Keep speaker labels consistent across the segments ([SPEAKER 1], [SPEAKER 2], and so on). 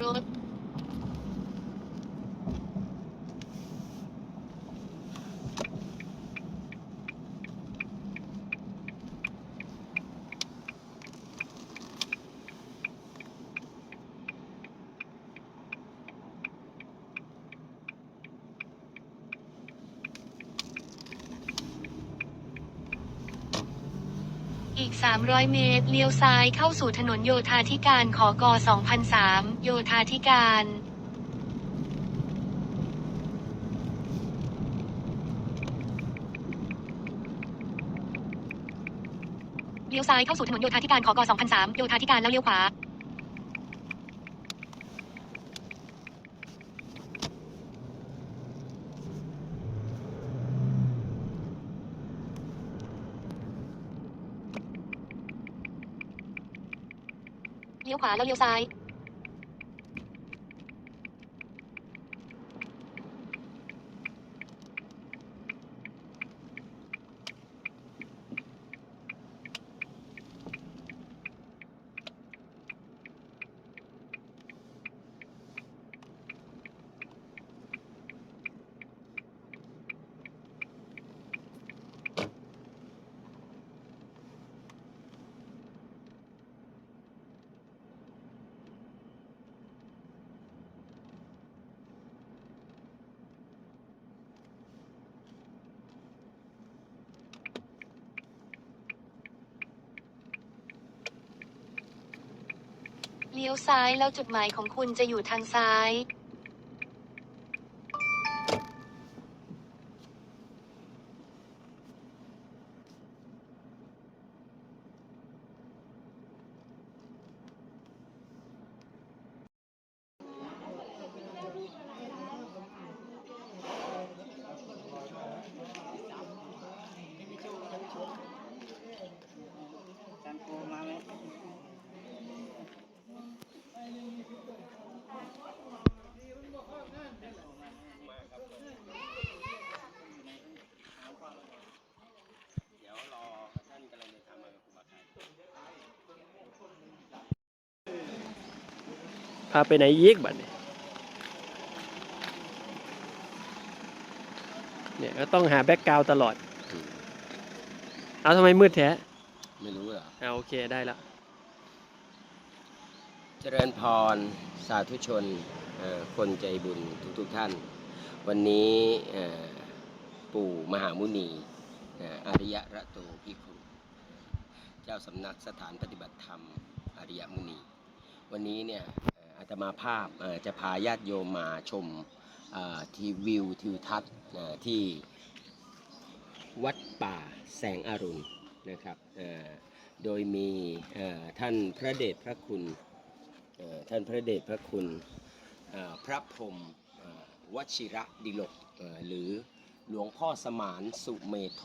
[SPEAKER 1] really 300 เมตร เลี้ยวซ้ายเข้าสู่ถนนโยธาธิการขอกอ2003 โยธาธิการเลี้ยวซ้ายเข้าสู่ถนนโยธาธิการขอกอ2003 โยธาธิการแล้วเลี้ยวขวา ลี้ยวขวาแล้วเลี้ยวซ้าย เลี้ยวซ้ายแล้วจุดหมายของคุณจะอยู่ทางซ้าย
[SPEAKER 2] จันโกมาไหม
[SPEAKER 3] เดี๋ยวรอท่านกำลังเดินทางมากับครูบาไก่
[SPEAKER 4] พาไปไหนยีกบัดเนี่ยเนี่ยก็ต้องหาแบ็กกราวตลอด เอาทำไมมืดแท้
[SPEAKER 3] ไม่รู้เหรอ
[SPEAKER 4] เอาโอเคได้ละ
[SPEAKER 3] เจริญพร สาธุชนเอ่อคนใจบุญทุกๆทท่าน วันนี้เอ่อปู่มหามุนีเอ่ออริยระโตพิคุเจ้าสำนักสถานปฏิบัติธรรมอริยมุนี วันนี้เนี่ยเอ่ อาตมาภาพจะพาญาติโยมมาชมที่วิวทิวทัศน์ที่วัดป่าแสงอรุณนะครับโดยมีท่านพระเดชพระคุณท่านพระเดชพระคุณพระพรมวชิระดิลกหรือหลวงพ่อสมานสุเมโท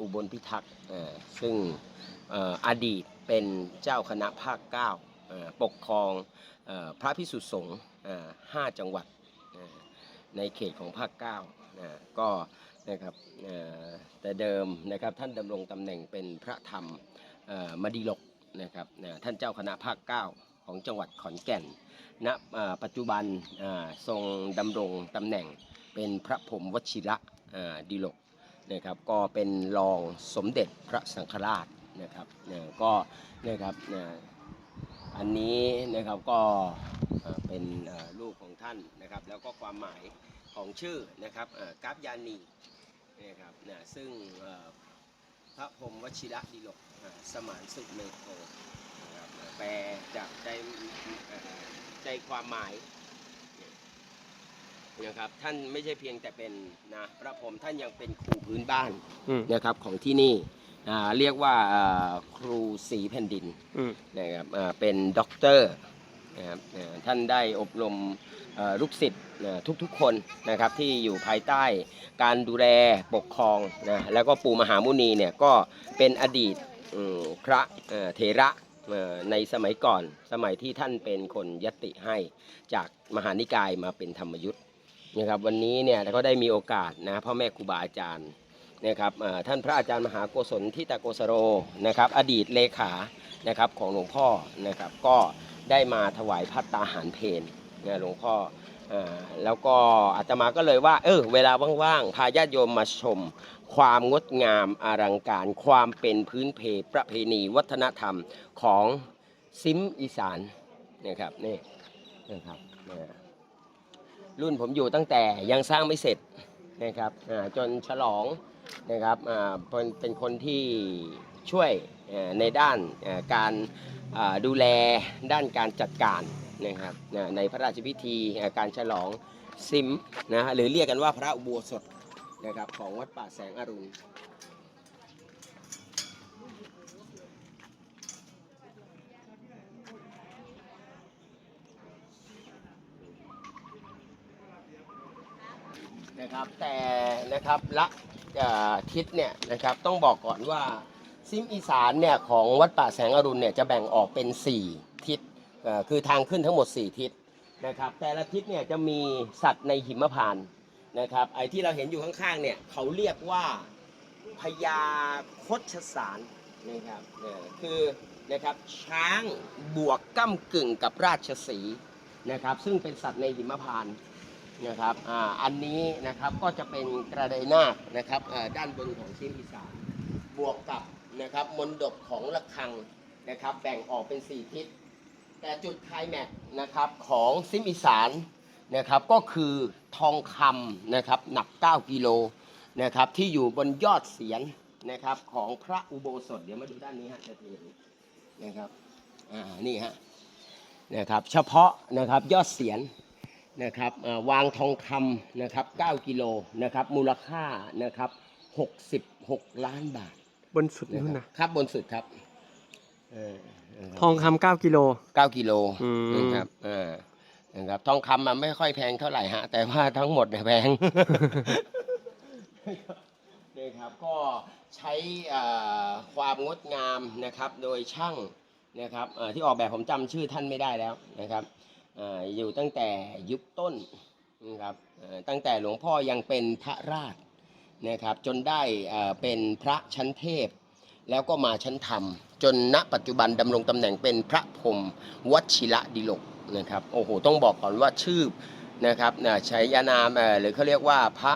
[SPEAKER 3] อุบลพิทักษ์ซึ่งอดีตเป็นเจ้าคณะภาคเก้า ปกครองอพระพิสุสงฆ์ห้าจังหวัดในเขตของภาคเก้าก็นะครับแต่เดิมนะครับท่านดำรงตำแหน่งเป็นพระธรรมมดีลกนะครับท่านเจ้าคณะภาคเก้าของจังหวัดขอนแก่นณปัจจุบันทรงดำรงตำแหน่งเป็นพระพรหมวชิระเอ่อดิลกนะครับก็เป็นรองสมเด็จพระสังฆราชนะครับก็นะครับ อันนี้นะครับก็เป็นเอ่อลูกของท่านนะครับ แล้วก็ความหมายของชื่อนะครับกราฟยานีนะครับนะซึ่งพระพรมวชิระดิลกสมานสุเมโทนะครับแปลจากใจใจความหมายนะครับท่านไม่ใช่เพียงแต่เป็นนะพระพรมท่านยังเป็นครูพื้นบ้านนะครับของที่นี่ อ่าเรียกว่าอ่าครูสีแผ่นดิน
[SPEAKER 4] อืม
[SPEAKER 3] นะครับอ่าเป็นด็อกเตอร์นะครับอ่าท่านได้อบรมเอ่อลูกศิษย์นะทุกๆคนนะครับที่อยู่ภายใต้การดูแลปกครองนะแล้วก็ปู่มหามุนีเนี่ยก็เป็นอดีตอืมพระเอ่อเถระเอ่อในสมัยก่อนสมัยที่ท่านเป็นคนยติให้จากมหานิกายมาเป็นธรรมยุทธ์นะครับวันนี้เนี่ยก็ได้มีโอกาสนะพ่อแม่ครูบาอาจารย์ นะครับท่านพระอาจารย์มหาโกศลทิตาโกสโรนะครับ อดีตเลขานะครับของหลวงพ่อนะครับก็ได้มาถวายพัตตาหารเพนนะหลวงพ่ออแล้วก็อาตมาก็เลยว่าเออเวลาว่างๆพาญาติโยมมาชม ความงดงามอลังการ ความเป็นพื้นเพประเพณีวัฒนธรรมของซิมอีสานนะครับนี่นะครับนะรุ่นผมอยู่ตั้งแต่ยังสร้างไม่เสร็จนะครับจนฉลอง นะครับเป็นเป็นคนที่ช่วยในด้านการดูแลด้านการจัดการนะครับในพระราชพิธีการฉลองซิมนะฮะหรือเรียกกันว่าพระอุโบสถนะครับของวัดป่าแสงอรุณนะครับแต่นะครับละ ทิศเนี่ยนะครับต้องบอกก่อนว่าซิมอีสานเนี่ยของวัดป่าแสงอรุณเนี่ยจะแบ่งออกเป็น 4 ทิศคือทางขึ้นทั้งหมด 4 ทิศนะครับแต่ละทิศเนี่ยจะมีสัตว์ในหิมพานต์นะครับไอ้ที่เราเห็นอยู่ข้างๆเนี่ยเขาเรียกว่าพญาคดชสารนะครับเอ่อคือนะครับช้างบวกก้ากึ่งกับราชสีนะครับซึ่งเป็นสัตว์ในหิมพานต์ นะครับอ่าอันนี้นะครับก็จะเป็นกระไดนาคนะครับอ่าด้านบนของซิมอีสานบวกกับนะครับมนดบของระฆังนะครับแบ่งออกเป็น 4 ทิศ แต่จุดไคลแม็กนะครับของซิมอีสานนะครับก็คือทองคำนะครับหนัก 9 กิโลนะครับที่อยู่บนยอดเสียนนะครับของพระอุโบสถเดี๋ยวมาดูด้านนี้ฮะจะเห็นนะครับอ่านี่ฮะนะครับเฉพาะนะครับยอดเสียน นะครับเอ่อวางทองคำนะครับ9กิโลนะครับ มูลค่านะครับ66 ล้านบาท
[SPEAKER 4] บนสุด
[SPEAKER 3] นะ
[SPEAKER 4] นู่น
[SPEAKER 3] ครับ
[SPEAKER 4] นะครับ
[SPEAKER 3] บนสุดครับเออเออ
[SPEAKER 4] ทองคำเก้ากิโล
[SPEAKER 3] 9กิโล
[SPEAKER 4] อืม
[SPEAKER 3] นะครับเออนะครับทองคำมันไม่ค่อยแพงเท่าไหร่ฮะ แต่ว่าทั้งหมดเนี่ยแพงนะครับก็ใช้เอ่อความงดงามนะครับ โดยช่างนะครับเอ่อที่ออกแบบผมจำชื่อท่านไม่ได้แล้วนะครับเอยู่ตั้งแต่ยุคต้นนะครับตั้งแต่หลวงพ่อยังเป็นพระราชนะครับจนได้เป็นพระชั้นเทพ แล้วก็มาชั้นธรรม จนณปัจจุบันดำรงตำแหน่งเป็นพระพรมวชิระดิลกนะครับโอ้โหต้องบอกก่อนว่าชื่อนะครับนะใช้ยานามหรือเขาเรียกว่าพระ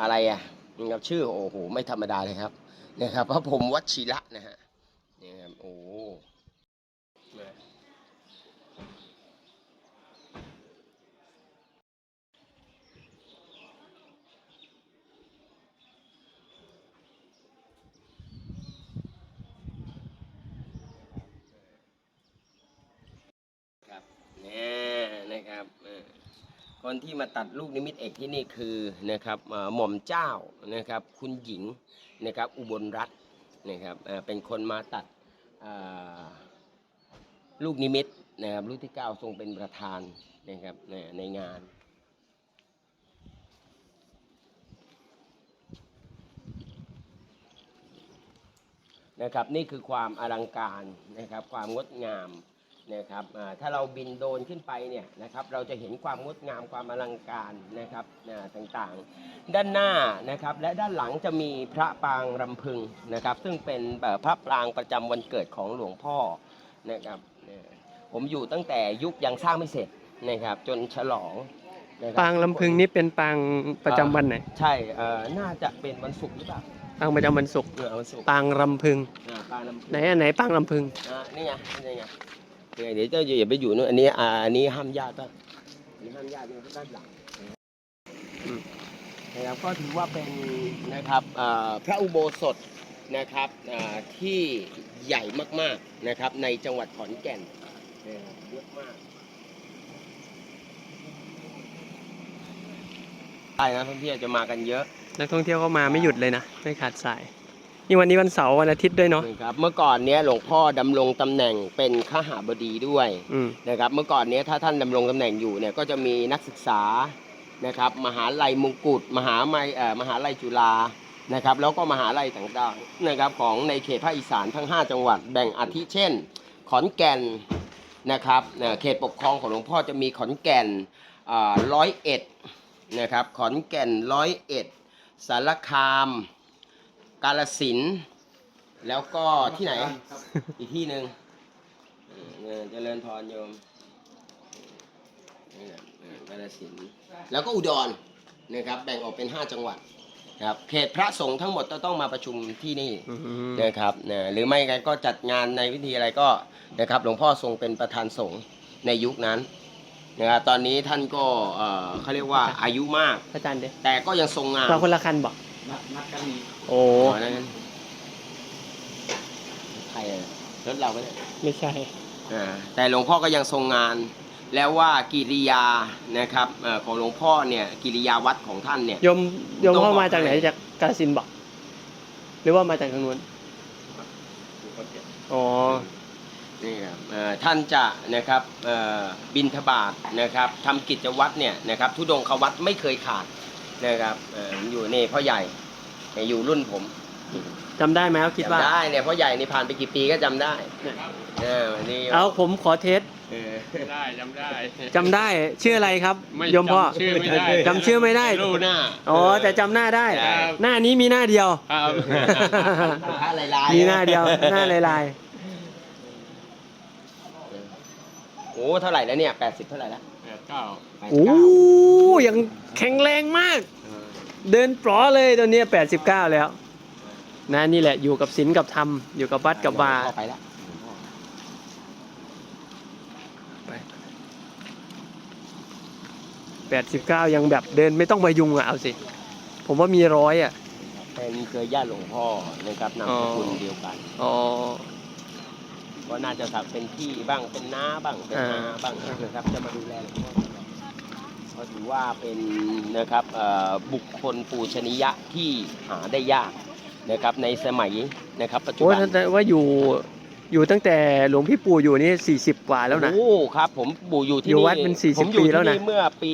[SPEAKER 3] อะไรอะนะครับชื่อโอ้โหไม่ธรรมดาเลยครับนะครับพระพรมวชิระนะฮะนี่ครับโอ้โหนะ ครับเนี่ยนะครับเออ คนที่มาตัดลูกนิมิตเอกที่นี่คือนะครับหม่อมเจ้านะครับคุณหญิงนะครับอุบลรัตน์นะครับเป็นคนมาตัดลูกนิมิตนะครับลูกที่เก้าทรงเป็นประธานนะครับในงานนะครับนี่คือความอลังการนะครับความงดงาม นะครับอ่าถ้าเราบินโดรนขึ้นไปเนี่ยนะครับเราจะเห็นความงดงามความอลังการนะครับอ่าต่างๆ ด้านหน้านะครับและด้านหลังจะมีพระปรางรำพึงนะครับ ซึ่งเป็นเอ่อพระปรางประจำวันเกิดของหลวงพ่อนะครับเนี่ยผมอยู่ตั้งแต่ยุคยังสร้างไม่เสร็จนะครับจนฉลองนะคบ
[SPEAKER 4] ปางลำพึงนี่เป็นปางประจำวันไหน
[SPEAKER 3] ใช่เอ่อน่าจะเป็นวันศุกร์หรือเปล่า
[SPEAKER 4] ปางประจำวันศุกร์
[SPEAKER 3] เออวันศุกร์
[SPEAKER 4] ปางลำพึง
[SPEAKER 3] อ่าปางรำพึง
[SPEAKER 4] ไหนอันไหนปางลำพึง
[SPEAKER 3] อ่านี่ไงนี่ไง เนี่ยเดี๋ยวเจ้าอย่าไปอยู่นู่นอันนี้อ่าอันนี้ห้ามญาติป่ะอันนี้ห้ามญาติเนี่ยด้านหลังนะครับก็ถือว่าเป็นนะครับพระอุโบสถนะครับที่ใหญ่มากๆนะครับในจังหวัดขอนแก่นนะครับเยอะมากใช่นะท่องเที่ยวจะมากันเยอะ
[SPEAKER 4] นักท่องเที่ยวก็มาไม่หยุดเลยนะ ไม่ขาดสาย นี่วันนี้วันเสาร์วันอาทิตย์ด้วยเนาะ
[SPEAKER 3] นะครับเมื่อก่อนเนี้ยหลวงพ่อดำรงตำแหน่งเป็นขหาบดีด้วย
[SPEAKER 4] อืม
[SPEAKER 3] นะครับเมื่อก่อนเนี้ยถ้าท่านดำรงตำแหน่งอยู่เนี่ยก็จะมีนักศึกษานะครับมหาลัยมงกุฎมหาไมเอ่อมหาลัยจุฬานะครับแล้วก็มหาลัยต่างๆนะครับของในเขตภาคอีสานทั้ง 5 จังหวัดแบ่งอาทิเช่น ขอนแก่นนะครับเอ่อเขตปกครองของหลวงพ่อจะมีขอนแก่นร้อยเอ็ดนะครับขอนแก่นร้อยเอ็ดสารคาม กาลสินธุ์แล้วก็ที่ไหน อีกที่หนึ่งเออเจริญพรโยมนี่แหละเออกาฬสินธุ์แล้วก็อุดรนะครับแบ่งออกเป็น 5 จังหวัดนะครับเขตพระสงฆ์ทั้งหมดจะต้องมาประชุมที่นี่
[SPEAKER 4] อืม
[SPEAKER 3] นะครับนะหรือไม่งั้นก็จัดงานในวิธีอะไรก็นะครับหลวงพ่อทรงเป็นประธานสงฆ์ในยุคนั้นนะครับตอนนี้ท่านก็เอ่อเขาเรียกว่าอายุมาก
[SPEAKER 4] พระอาจารย์เด้
[SPEAKER 3] แต่ก็ยังทรงงาน
[SPEAKER 4] เราคนละคันบอก โอ้
[SPEAKER 3] อ๋อนั่นรอะรถเราไม่ได้
[SPEAKER 4] ไม่ใช่
[SPEAKER 3] อ่าแต่หลวงพ่อก็ยังทรงงาน แล้วว่ากิริยานะครับเอ่อของหลวงพ่อเนี่ยกิริยาวัดของท่านเนี่ย
[SPEAKER 4] โยมโยม
[SPEAKER 3] ต้อง
[SPEAKER 4] พ่อ
[SPEAKER 3] บอก
[SPEAKER 4] มาจากไหน
[SPEAKER 3] ให้
[SPEAKER 4] จากกาฬสินธุ์บอกหรือว่ามาจากทางนู้นอ๋อ
[SPEAKER 3] นี่ครับเอ่อท่านจะนะครับเอ่อบินทบาทนะครับทำกิจวัตรเนี่ยนะครับทุดงควัตรไม่เคยขาด นะครับเอ่ออยู่นี่พ่อใหญ่อยู่รุ่นผม
[SPEAKER 4] จำได้ไหมเขาคิดว่า
[SPEAKER 3] จำได้เนี่ยพ่อใหญ่นี่ผ่านไปกี่ปีก็จำได้
[SPEAKER 4] เนี่ย
[SPEAKER 3] เออวันนี้
[SPEAKER 4] เอาผมขอเทส
[SPEAKER 3] เออ
[SPEAKER 2] ได้จำได้
[SPEAKER 4] จำได้ชื่ออะไรครับ
[SPEAKER 2] ไม่
[SPEAKER 4] โยมพ่อ
[SPEAKER 2] จำชื่อไม่ได้
[SPEAKER 4] จำชื่อไม่ได้
[SPEAKER 3] รู้หน้า
[SPEAKER 4] อ๋อแต่จำหน้าได้
[SPEAKER 3] ใช่
[SPEAKER 4] หน้านี้มีหน้าเดียว
[SPEAKER 2] ครับ
[SPEAKER 3] พระลายๆ
[SPEAKER 4] มีหน้าเดียว หน้าลาย
[SPEAKER 3] โอ้เท่าไหร่แล้วเนี่ยแปดสิบเท่าไหร่แล้ว
[SPEAKER 2] แปดเก้า
[SPEAKER 4] ๆโอ้ ยังแข็งแรงมาก เดินปลอเลยตอนนี้89แล้วนะนี่แหละอยู่กับศีลกับธรรม อยู่กับวัดกับวา
[SPEAKER 3] หลงพ่อไปแล้ว
[SPEAKER 4] 89ยังแบบเดินไม่ต้องมายุงอะเอาสิ ผมว่ามีร้อยอะ
[SPEAKER 3] เป็นเคยญาติหลวงพ่อนะครับนามสกุลเดียวกัน
[SPEAKER 4] อ๋อ
[SPEAKER 3] ก็น่าจะสักเป็นพี่บ้างเป็นน้าบ้างเป็น
[SPEAKER 4] อ่า
[SPEAKER 3] นาบ้างนะครับจะมาดูแลหลวงพ่อ เพราะถือว่าเป็นนะครับเอ่อบุคคลปูชนียะที่หาได้ยากนะครับในสมัยนะครับปัจจุ
[SPEAKER 4] โอ้ย
[SPEAKER 3] บัน
[SPEAKER 4] แต่ว่าอยู่อยู่ตั้งแต่หลวงพี่ปู่อยู่นี่ 40 กว่าแล้วนะ
[SPEAKER 3] โอ้ครับ ผมปู่อยู่ที่
[SPEAKER 4] อยู่
[SPEAKER 3] นี่
[SPEAKER 4] วัดเป็น40
[SPEAKER 3] ผมอยู่
[SPEAKER 4] ปีแล้ว
[SPEAKER 3] ที่
[SPEAKER 4] นะ
[SPEAKER 3] นี่เมื่อปี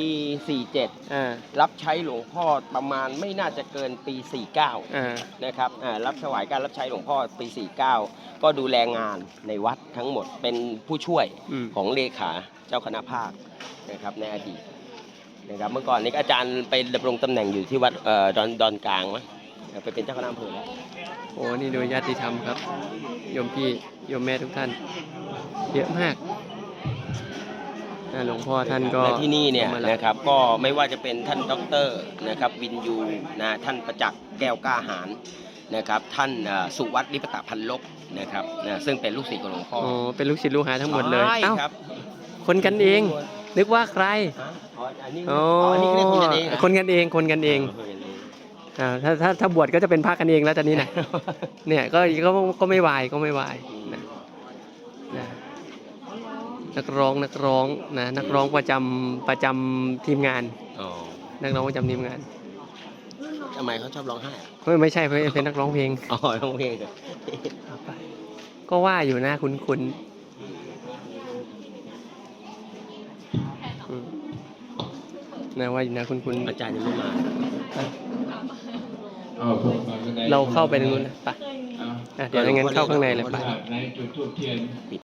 [SPEAKER 3] 47
[SPEAKER 4] อ่า
[SPEAKER 3] รับใช้หลวงพ่อประมาณไม่น่าจะเกินปี 49
[SPEAKER 4] อ่า
[SPEAKER 3] นะครับอ่ารับถวายการรับใช้หลวงพ่อปี 49 ก็ดูแลงานในวัดทั้งหมดเป็นผู้ช่วย
[SPEAKER 4] อืม
[SPEAKER 3] ของเลขาเจ้าคณะภาคนะครับในอดีต นะครับเมื่อก่อนนี้อาจารย์ไปดำรงตำแหน่งอยู่ที่วัดเอ่อดอนดอนกลางมั้งเอ่อไปเป็นเจ้าคณะอำเภอแล้ว
[SPEAKER 4] โอ้นี่โดยญาติธรรมครับโยมพี่โยมแม่ทุกท่าน เยอะมากอ่าหลวงพ่อท่านก็
[SPEAKER 3] และที่นี่เนี่ย
[SPEAKER 4] มาแล้ว
[SPEAKER 3] นะครับก็ไม่ว่าจะเป็นท่านด็อกเตอร์นะครับวินยูนะท่านประจักษ์แก้วกล้าหารนะครับท่านเอ่อสุวัตลิปตะพันลบนะครับนะซึ่งเป็นลูกศิษย์ของหลวงพ่อ
[SPEAKER 4] อ๋อเป็นลูกศิษย์ลูกหาทั้งหมดเลย
[SPEAKER 3] ใช่
[SPEAKER 4] เอ้า
[SPEAKER 3] ครับ
[SPEAKER 4] คนกันเอง นึกว่าใคร
[SPEAKER 3] ฮะอ๋ออันนี้
[SPEAKER 4] อ๋อ
[SPEAKER 3] อ๋ออันนี้เรียกคนกันเองเหรอ
[SPEAKER 4] คนกันเองคนกันเอง
[SPEAKER 3] คนกันเอง
[SPEAKER 4] อ่าถ้าถ้าถ้าบวชก็จะเป็นพระกันเองแล้วตอนนี้นะเนี่ยก็ก็ก็ไม่วายก็ไม่วายนะนะนักร้องนักร้องนะนักร้องประจำประจำทีมงาน
[SPEAKER 3] อ๋อ
[SPEAKER 4] นักร้องประจำทีมงาน
[SPEAKER 3] ทำไมเขาชอบร้องไห้
[SPEAKER 4] ไม่ไม่ใช่เป็นเป็นนักร้องเพลง
[SPEAKER 3] อ๋อร้องเพลงเหรอ
[SPEAKER 4] เอาไปก็ว่าอยู่นะคุณคุณ นะว่าอยู่นะคุณคุณ
[SPEAKER 3] อาจารย์ยังไม่มา
[SPEAKER 4] เราเข้าไปในนู้นนะไปอะเดี๋ยวงั้นเข้าข้างในเลยไป